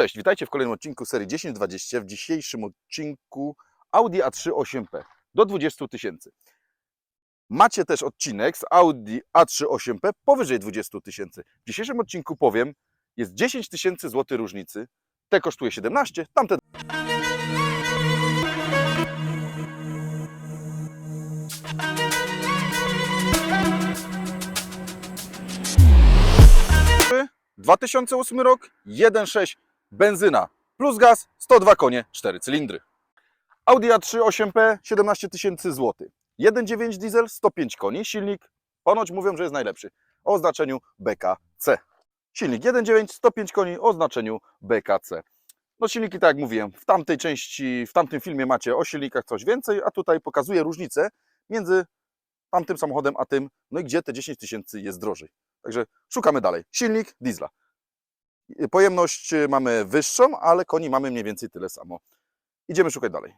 Cześć, witajcie w kolejnym odcinku serii 1020. W dzisiejszym odcinku Audi A3 8P do 20 tysięcy. Macie też odcinek z Audi A3 8P powyżej 20 tysięcy. W dzisiejszym odcinku powiem, jest 10 tysięcy złotych różnicy. Te kosztuje 17, tamte Trzy, 2008 rok, 1.6 benzyna plus gaz, 102 konie, 4 cylindry. Audi A3 8P 17 tysięcy złotych. 1.9 diesel, 105 koni, silnik ponoć mówią, że jest najlepszy o oznaczeniu BKC. Silnik 1.9, 105 koni o oznaczeniu BKC. No silniki, tak jak mówiłem, w tamtej części, w tamtym filmie macie o silnikach coś więcej, a tutaj pokazuję różnicę między tamtym samochodem a tym, no i gdzie te 10 tysięcy jest drożej. Także szukamy dalej. Silnik diesla. Pojemność y, mamy wyższą, ale koni mamy mniej więcej tyle samo. Idziemy szukać dalej.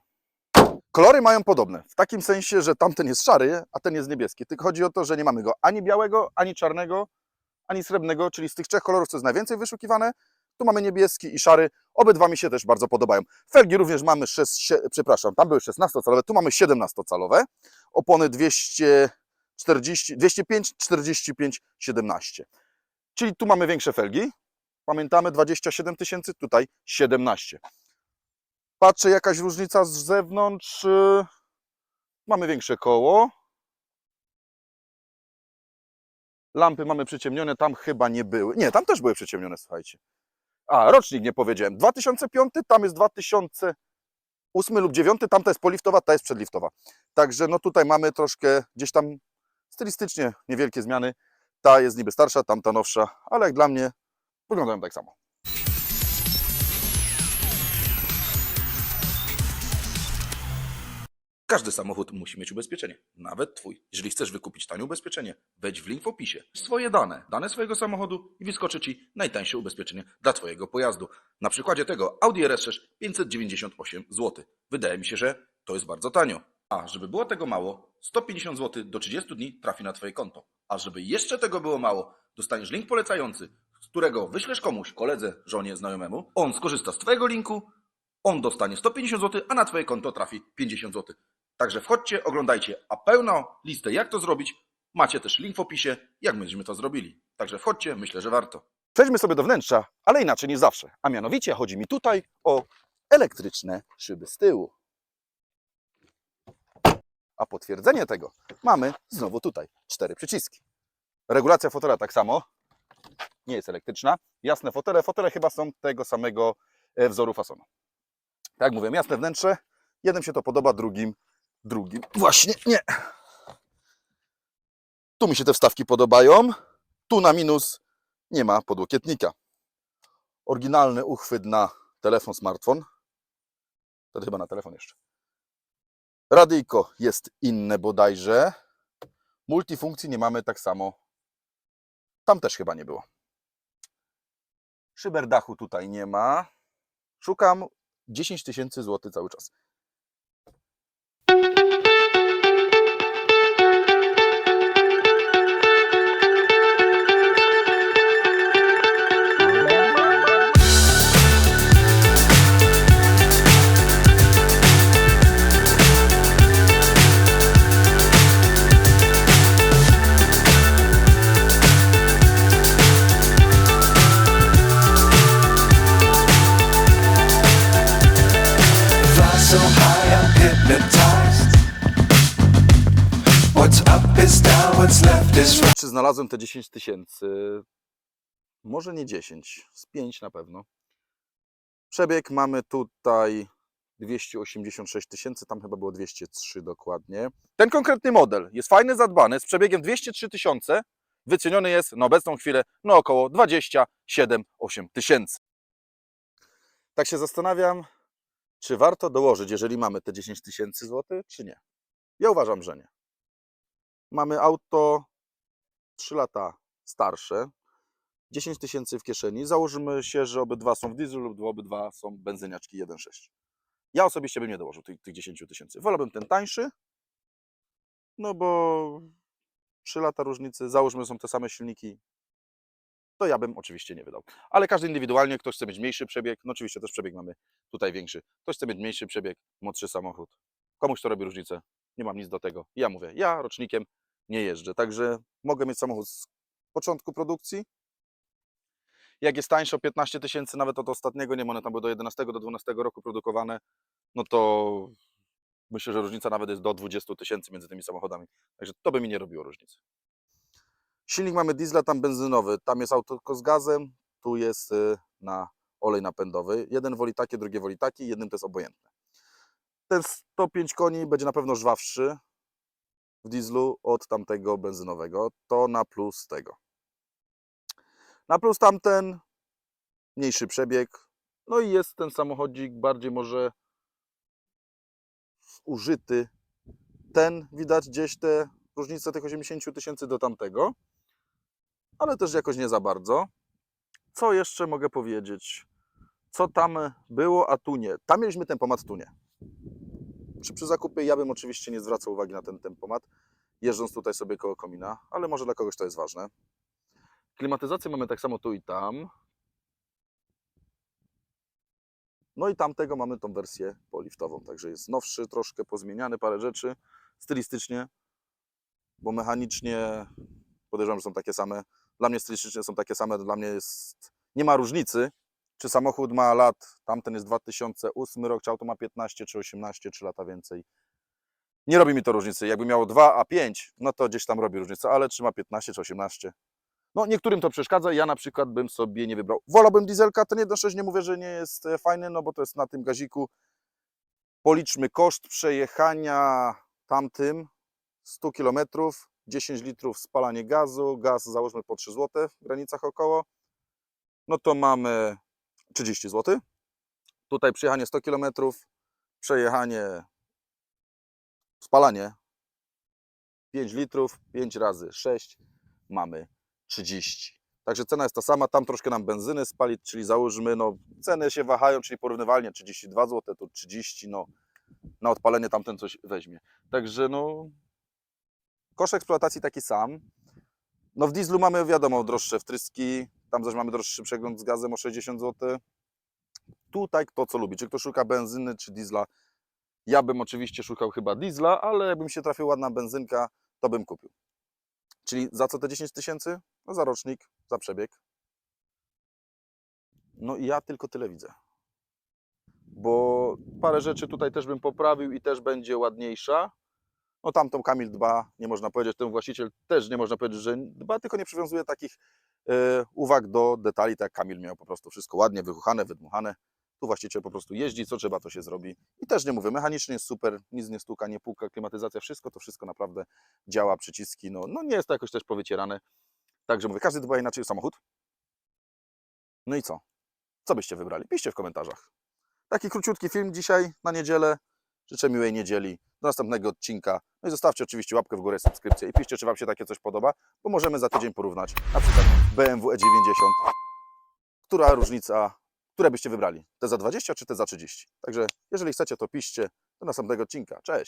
Kolory mają podobne, w takim sensie, że tamten jest szary, a ten jest niebieski. Tylko chodzi o to, że nie mamy go ani białego, ani czarnego, ani srebrnego, czyli z tych trzech kolorów, co jest najwięcej wyszukiwane, tu mamy niebieski i szary. Obydwa mi się też bardzo podobają. Felgi również mamy, 6, przepraszam, tam były 16-calowe, tu mamy 17-calowe. Opony 240, 205, 45, 17. Czyli tu mamy większe felgi. Pamiętamy 27 tysięcy, tutaj 17. Patrzę, jakaś różnica z zewnątrz. y, Mamy większe koło. Lampy mamy przyciemnione, tam chyba nie były. Nie, tam też były przyciemnione, słuchajcie. A, rocznik nie powiedziałem. 2005, tam jest 2008 lub 9, tamta jest poliftowa, ta jest przedliftowa. Także no tutaj mamy troszkę gdzieś tam stylistycznie niewielkie zmiany. Ta jest niby starsza, tamta nowsza, ale jak dla mnie wyglądają tak samo. Każdy samochód musi mieć ubezpieczenie, nawet twój. Jeżeli chcesz wykupić tanie ubezpieczenie, wejdź w link w opisie. Swoje dane, dane swojego samochodu i wyskoczy ci najtańsze ubezpieczenie dla twojego pojazdu. Na przykładzie tego Audi RS6 598 zł. Wydaje mi się, że to jest bardzo tanio. A żeby było tego mało, 150 zł do 30 dni trafi na twoje konto. A żeby jeszcze tego było mało, dostaniesz link polecający, którego wyślesz komuś, koledze, żonie, znajomemu. On skorzysta z twojego linku, on dostanie 150 zł, a na twoje konto trafi 50 zł. Także wchodźcie, oglądajcie, a pełną listę jak to zrobić macie też link w opisie, jak będziemy to zrobili. Także wchodźcie, myślę, że warto. Przejdźmy sobie do wnętrza, ale inaczej niż zawsze. A mianowicie chodzi mi tutaj o elektryczne szyby z tyłu. A potwierdzenie tego mamy znowu tutaj. Cztery przyciski. Regulacja fotela tak samo. Nie jest elektryczna. Jasne fotele. Fotele chyba są tego samego e, wzoru fasonu. Tak jak mówię, jasne wnętrze. Jednym się to podoba, drugim, drugim. Właśnie nie. Tu mi się te wstawki podobają. Tu na minus nie ma podłokietnika. Oryginalny uchwyt na telefon, smartfon. To chyba na telefon jeszcze. Radyjko jest inne bodajże. Multifunkcji nie mamy tak samo. Tam też chyba nie było. Szyber dachu tutaj nie ma. Szukam 10 tysięcy złotych cały czas. So high, I'm hypnotized. What's up is down, what's left is right. Czy znalazłem te 10 tysięcy? Może nie 10, z 5 na pewno. Przebieg mamy tutaj 286 tysięcy, tam chyba było 203 dokładnie. Ten konkretny model jest fajny, zadbany, z przebiegiem 203 tysiące. Wyceniony jest na obecną chwilę no około 27-8 tysięcy. Tak się zastanawiam, czy warto dołożyć, jeżeli mamy te 10 tysięcy złotych, czy nie. Ja uważam, że nie. Mamy auto 3 lata starsze, 10 tysięcy w kieszeni. Założymy się, że obydwa są w dieslu lub obydwa są benzyniaczki 1.6. Ja osobiście bym nie dołożył tych, tych 10 tysięcy. Wolałbym ten tańszy, no bo 3 lata różnicy, załóżmy, są te same silniki. To ja bym oczywiście nie wydał. Ale każdy indywidualnie, ktoś chce mieć mniejszy przebieg, no oczywiście też przebieg mamy tutaj większy. Ktoś chce mieć mniejszy przebieg, młodszy samochód. Komuś to robi różnicę, nie mam nic do tego. Ja mówię, ja rocznikiem nie jeżdżę, także mogę mieć samochód z początku produkcji. Jak jest tańsze o 15 tysięcy, nawet od ostatniego, nie ma, one tam były do 11, do 12 roku produkowane, no to myślę, że różnica nawet jest do 20 tysięcy między tymi samochodami. Także to by mi nie robiło różnicy. Silnik mamy diesla, tam benzynowy, tam jest auto z gazem, tu jest y, na olej napędowy. Jeden woli takie, drugie woli taki, jednym to jest obojętne. Ten 105 koni będzie na pewno żwawszy w dieslu od tamtego benzynowego. To na plus tego. Na plus tamten mniejszy przebieg. No i jest ten samochodzik bardziej może użyty. Ten widać gdzieś te różnice tych 80 tysięcy do tamtego, ale też jakoś nie za bardzo. Co jeszcze mogę powiedzieć? Co tam było, a tu nie? Tam mieliśmy tempomat, tu nie. Przy, przy zakupie ja bym oczywiście nie zwracał uwagi na ten tempomat, jeżdżąc tutaj sobie koło komina, ale może dla kogoś to jest ważne. Klimatyzację mamy tak samo tu i tam. No i tamtego mamy tą wersję poliftową, także jest nowszy, troszkę pozmieniany parę rzeczy stylistycznie, bo mechanicznie podejrzewam, że są takie same. Dla mnie stylistycznie są takie same, dla mnie jest, nie ma różnicy, czy samochód ma lat, tamten jest 2008 rok, czy auto ma 15, czy 18, czy lata więcej. Nie robi mi to różnicy. Jakby miało 2 a 5, no to gdzieś tam robi różnicę, ale czy ma 15 czy 18. No niektórym to przeszkadza, ja na przykład bym sobie nie wybrał. Wolałbym dieselka, ten 1.6 nie mówię, że nie jest e, fajny, no bo to jest na tym gaziku. Policzmy koszt przejechania tamtym 100 km, 10 litrów spalanie gazu, gaz załóżmy po 3 zł w granicach około, no to mamy 30 zł. Tutaj przejechanie 100 km, przejechanie, spalanie 5 litrów, 5 razy 6 mamy 30. Także cena jest ta sama, tam troszkę nam benzyny spalić, czyli załóżmy, no ceny się wahają, czyli porównywalnie 32 zł, tu 30, no na odpalenie tamten coś weźmie. Także no koszt eksploatacji taki sam. No w dieslu mamy wiadomo droższe wtryski, tam zaś mamy droższy przegląd z gazem o 60 zł. Tutaj kto co lubi, czy ktoś szuka benzyny, czy diesla. Ja bym oczywiście szukał chyba diesla, ale jakbym się trafił ładna benzynka, to bym kupił. Czyli za co te 10 tysięcy? No za rocznik, za przebieg. No i ja tylko tyle widzę. Bo parę rzeczy tutaj też bym poprawił i też będzie ładniejsza. No tamtą Kamil dba, nie można powiedzieć, ten właściciel też nie można powiedzieć, że dba, tylko nie przywiązuje takich e, uwag do detali, tak jak Kamil miał po prostu wszystko ładnie wychuchane, wydmuchane. Tu właściciel po prostu jeździ, co trzeba, to się zrobi. I też nie mówię, mechanicznie jest super, nic nie stuka, nie puka, klimatyzacja, wszystko, to wszystko naprawdę działa, przyciski, no, no nie jest to jakoś też powycierane. Także mówię, każdy dba inaczej o samochód. No i co? Co byście wybrali? Piszcie w komentarzach. Taki króciutki film dzisiaj na niedzielę. Życzę miłej niedzieli. Do następnego odcinka. No i zostawcie oczywiście łapkę w górę, subskrypcję i piszcie, czy Wam się takie coś podoba, bo możemy za tydzień porównać na przykład BMW E90. Która różnica, które byście wybrali? Te za 20 czy te za 30? Także jeżeli chcecie, to piszcie. Do następnego odcinka. Cześć!